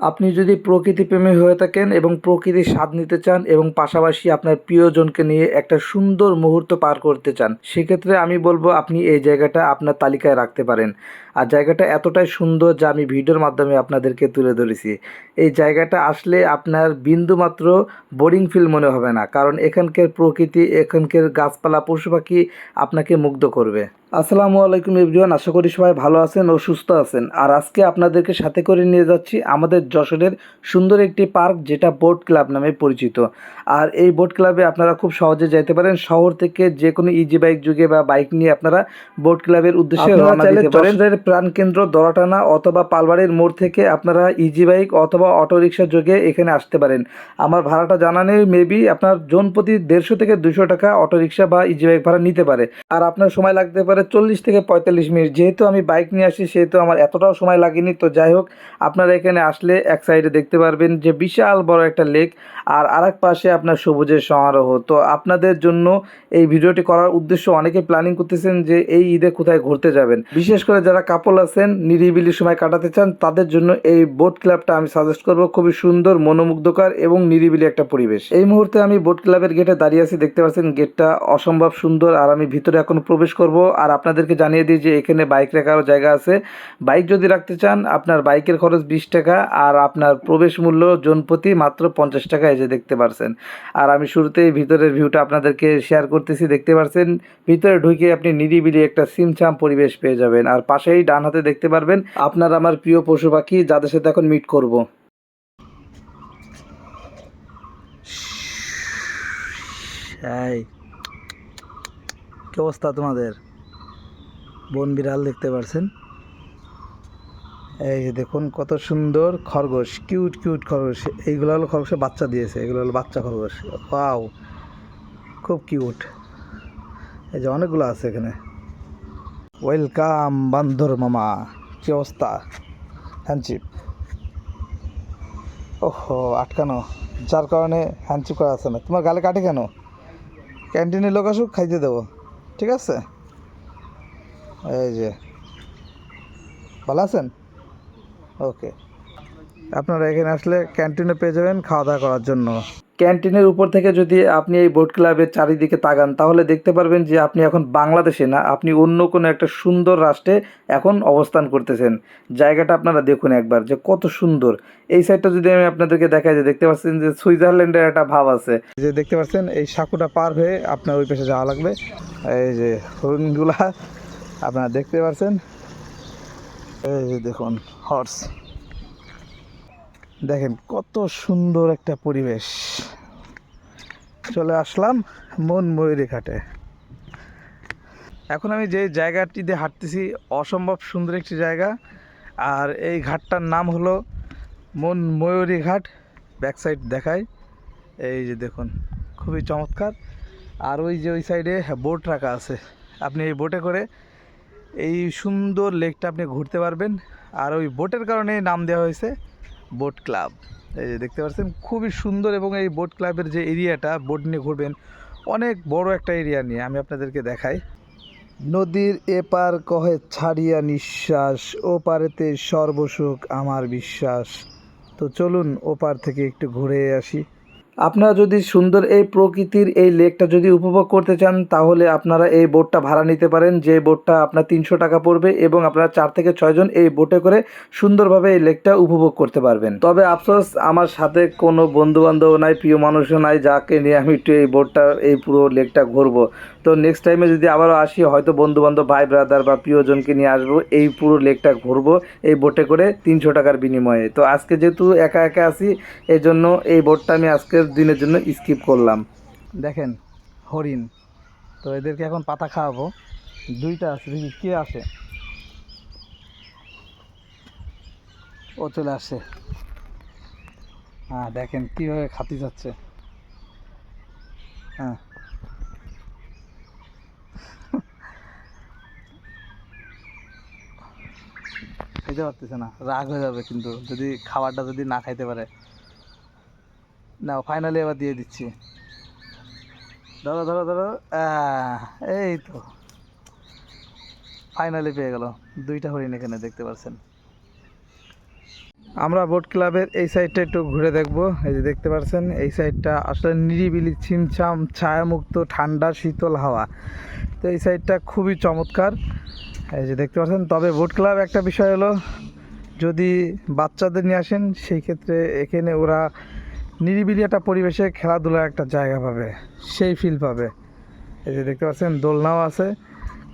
আপনি যদি প্রকৃতি প্রেমী হয়ে থাকেন এবং প্রকৃতির স্বাদ নিতে চান এবং পাশাপাশি আপনার প্রিয়জনকে নিয়ে একটা সুন্দর মুহূর্ত পার করতে চান, সেক্ষেত্রে আমি বলব আপনি এই জায়গাটা আপনার তালিকায় রাখতে পারেন। আর জায়গাটা এতটাই সুন্দর যা আমি ভিডিওর মাধ্যমে আপনাদেরকে তুলে ধরেছি। এই জায়গাটা আসলে আপনার বিন্দুমাত্র বোরিং ফিল মনে হবে না, কারণ এখানকার প্রকৃতি, এখানকার গাছপালা, পশু পাখি আপনাকে মুগ্ধ করবে। আসসালামু আলাইকুম এভরিওয়ান আশা করি সবাই ভালো আছেন ও সুস্থ আছেন। আর আজকে আপনাদেরকে সাথে করে নিয়ে যাচ্ছি আমাদের যশোরের সুন্দর একটি পার্ক যেটা বোট ক্লাব নামে পরিচিত। আর এই বোট ক্লাবে আপনারা খুব সহজে যেতে পারেন। শহর থেকে যে কোনো ইজি বাইক যুগে বা বাইক নিয়ে আপনারা বোট ক্লাবের উদ্দেশ্যে আপনারা রওনা চাইলে দিতে পারেন। যশোরের প্রাণকেন্দ্র দরাটানা অথবা পালবাড়ির মোড় থেকে আপনারা ইজি বাইক অথবা অটোরিকশা যোগে এখানে আসতে পারেন। আমার ভাড়াটা জানানে মেবি আপনার জন প্রতি দেড়শো থেকে দুশো টাকা অটোরিকশা বা ইজি বাইক ভাড়া নিতে পারে। আর আপনার সময় লাগতে পারে চল্লিশ থেকে পঁয়তাল্লিশ মিনিট। যেহেতু আমি বাইক নিয়ে আসি, সেহেতু আমার এতটাও সময় লাগেনি। তো যাই হোক, আপনারা এখানে আসলে এক সাইডে দেখতে পারবেন যে বিশাল বড় একটা লেক আর আরেক পাশে আপনার সবুজের সমারোহ। তো আপনাদের জন্য এই ভিডিওটি করার উদ্দেশ্য, অনেকে প্ল্যানিং করতেছেন যে এই ঈদে কোথায় ঘুরতে যাবেন। বিশেষ করে যারা কাপল আছেন, নিরিবিলি সময় কাটাতে চান, তাদের জন্য এই বোট ক্লাবটা আমি সাজেস্ট করব। খুবই সুন্দর, মনোমুগ্ধকর এবং নিরিবিলি একটা পরিবেশ। এই মুহূর্তে আমি বোট ক্লাবের গেটে দাঁড়িয়ে আছি। দেখতে পাচ্ছেন গেটটা অসম্ভব সুন্দর আর আমি ভিতরে এখন প্রবেশ করব। আর আপনাদেরকে জানিয়ে দিই যে এখানে বাইক রাখারও জায়গা আছে। বাইক যদি রাখতে চান, আপনার বাইকের খরচ বিশ টাকা আর আপনার প্রবেশ মূল্য জনপ্রতি মাত্র পঞ্চাশ টাকা যে দেখতে পারছেন। আর আমি শুরুতেই ভিতরের ভিউটা আপনাদেরকে শেয়ার করতেছি, দেখতে পারছেন? ভিতরে ঢুকে আপনি নিরিবিলি একটা সিমছাম পরিবেশ পেয়ে যাবেন। আর পাশেই ডান হাতে দেখতে পারবেন, আপনার আমার প্রিয় পশু পাখি, যাদের সাথে এখন মিট করব। কি অবস্থা তোমাদের? বন বিড়াল দেখতে পারছেন। এই যে দেখুন কত সুন্দর খরগোশ, কিউট কিউট খরগোশ। এইগুলো হলো খরগোশের বাচ্চা দিয়েছে, এগুলো হলো বাচ্চা খরগোশ। পাও খুব কিউট। এই যে অনেকগুলো আছে এখানে। ওয়েলকাম বান্ধর মামা, কি অবস্থা? হ্যান্ডচিপ ওহো, আটকানো। যার কারণে হ্যান্ডচিপ করা আছে না। তোমার গালে কাটে কেন? ক্যান্টিনে লোক আসুক খাইতে দেবো। ঠিক আছে? এই যে। ভালো আছেন? ওকে আপনারা এখানে আসলে ক্যান্টিনে পেয়ে যাবেন খাওয়া দাওয়া করার জন্য। ক্যান্টিনের উপর থেকে যদি আপনি এই বোট ক্লাবের চারিদিকে তাকান, তাহলে দেখতে পারবেন যে আপনি এখন বাংলাদেশে না, আপনি অন্য কোনো একটা সুন্দর রাষ্ট্রে এখন অবস্থান করতেছেন। জায়গাটা আপনারা দেখুন একবার যে কত সুন্দর। এই সাইডটা যদি আমি আপনাদেরকে দেখাই যে দেখতে পাচ্ছেন যে সুইজারল্যান্ডের একটা ভাব আছে। যে দেখতে পাচ্ছেন, এই সাঁকুটা পার হয়ে আপনার ওই পাশে যাওয়া লাগবে। এই যে হরিণগুলা আপনারা দেখতে পাচ্ছেন এই যে দেখুন হর্স দেখেন কত সুন্দর একটা পরিবেশ। চলে আসলাম মন ময়ূরী ঘাটে। এখন আমি যে জায়গাটিতে হাঁটতেছি, অসম্ভব সুন্দর একটি জায়গা। আর এই ঘাটটার নাম হলো মন ময়ূরী ঘাট। ব্যাক সাইড দেখায় এই যে দেখুন, খুবই চমৎকার। আর ওই যে ওই সাইডে বোট রাখা আছে। আপনি এই বোটে করে এই সুন্দর লেকটা আপনি ঘুরতে পারবেন। আর ওই বোটের কারণে নাম দেওয়া হয়েছে বোট ক্লাব। এই যে দেখতে পাচ্ছেন, খুবই সুন্দর এবং এই বোট ক্লাবের যে এরিয়াটা, বোট নিয়ে ঘুরবেন, অনেক বড় একটা এরিয়া নিয়ে আমি আপনাদেরকে দেখাই। নদীর এপার কহে ছাড়িয়া নিঃশ্বাস ও পারেতে সর্বসুখ আমার বিশ্বাস। তো চলুন ওপার থেকে একটু ঘুরে আসি। আপনারা যদি সুন্দর এই প্রকৃতির এই লেকটা যদি উপভোগ করতে চান, তাহলে আপনারা এই বোটটা ভাড়া নিতে পারেন। যে বোটটা আপনার তিনশো টাকা পড়বে এবং আপনারা চার থেকে ছয়জন এই বোটে করে সুন্দরভাবে এই লেকটা উপভোগ করতে পারবেন। তবে আফসোস, আমার সাথে কোনো বন্ধু বান্ধব নাই, প্রিয় মানুষও নাই, যাকে নিয়ে আমি একটু এই বোটটা, এই পুরো লেকটা ঘুরবো। তো নেক্সট টাইমে যদি আবারও আসি, হয়তো বন্ধু বান্ধব ভাই ব্রাদার বা প্রিয়জনকে নিয়ে আসব, এই পুরো লেকটা ঘুরবো, এই বোটে করে তিনশো টাকার বিনিময়ে। তো আজকে যেহেতু একা একা আসি এই জন্য এই বোটটা আমি আজকের দিনের জন্য স্কিপ করলাম। দেখেন, হরিণ। তো এদেরকে এখন পাতা খাওয়াবো। দুইটা আছে, দেখি কে আসে। ও চলে আসে হ্যাঁ দেখেন কীভাবে খাতি যাচ্ছে। হ্যাঁ খাইতে পারতেছে না, রাগ হয়ে যাবে কিন্তু, যদি খাবারটা যদি না খাইতে পারে। না ফাইনালি এবার দিয়ে দিচ্ছি। ধরো ধরো ধরো এই তো। ফাইনালি পেয়ে গেল। দুইটা হরিণ এখানে দেখতে পাচ্ছেন। আমরা বোট ক্লাবের এই সাইডটা একটু ঘুরে দেখব। এই যে দেখতে পাচ্ছেন, এই সাইডটা আসলে নিরিবিলি, ছিমছাম, ছায়ামুক্ত, ঠান্ডা, শীতল হাওয়া। তো এই সাইডটা খুবই চমৎকার। এই যে দেখতে পাচ্ছেন, তবে বোট ক্লাব একটা বিষয় হলো, যদি বাচ্চাদের নিয়ে আসেন, সেই ক্ষেত্রে এখানে ওরা নিরিবিলি একটা পরিবেশে খেলাধুলার একটা জায়গা পাবে, সেই ফিল পাবে। এই যে দেখতে পাচ্ছেন, দোলনাও আছে,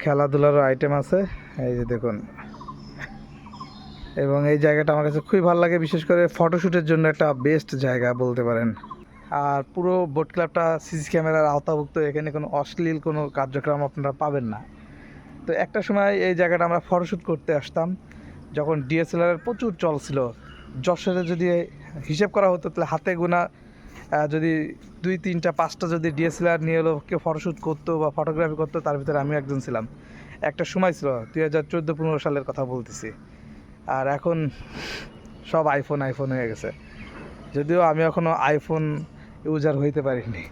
খেলাধুলারও আইটেম আছে। এই যে দেখুন। এবং এই জায়গাটা আমার কাছে খুবই ভালো লাগে, বিশেষ করে ফটোশ্যুটের জন্য একটা বেস্ট জায়গা বলতে পারেন। আর পুরো বোট ক্লাবটা সিসি ক্যামেরার আওতাভুক্ত, এখানে কোনো অশ্লীল কোনো কার্যক্রম আপনারা পাবেন না। তো একটা সময় এই জায়গাটা আমরা ফটোশ্যুট করতে আসতাম, যখন ডিএসএলআরের প্রচুর চল ছিল। যশোরে যদি হিসেব করা হতো, তাহলে হাতে গোনা যদি দুই, তিনটা, পাঁচটা যদি ডিএসএলআর নিয়ে এলো কেউ ফটোশ্যুট করতো বা ফটোগ্রাফি করতো, তার ভিতরে আমিও একজন ছিলাম। একটা সময় ছিল, দুই হাজার চোদ্দ, পনেরো সালের কথা বলতেছি। আর এখন সব আইফোন আইফোন হয়ে গেছে। যদিও আমি এখনও আইফোন ইউজার হইতে পারিনি।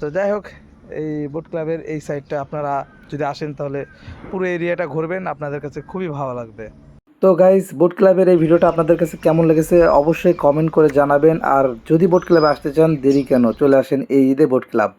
তো যাই হোক, এই বোট ক্লাবের এই সাইডটা আপনারা যদি আসেন, তাহলে পুরো এরিয়াটা ঘুরবেন, আপনাদের কাছে খুবই ভালো লাগবে। তো গাইজ বোট ক্লাবের এই ভিডিওটা আপনাদের কাছে কেমন লেগেছে অবশ্যই কমেন্ট করে জানাবেন। আর যদি বোট ক্লাবে আসতে চান, দেরি কেন? চলে আসেন এই ঈদে বোট ক্লাব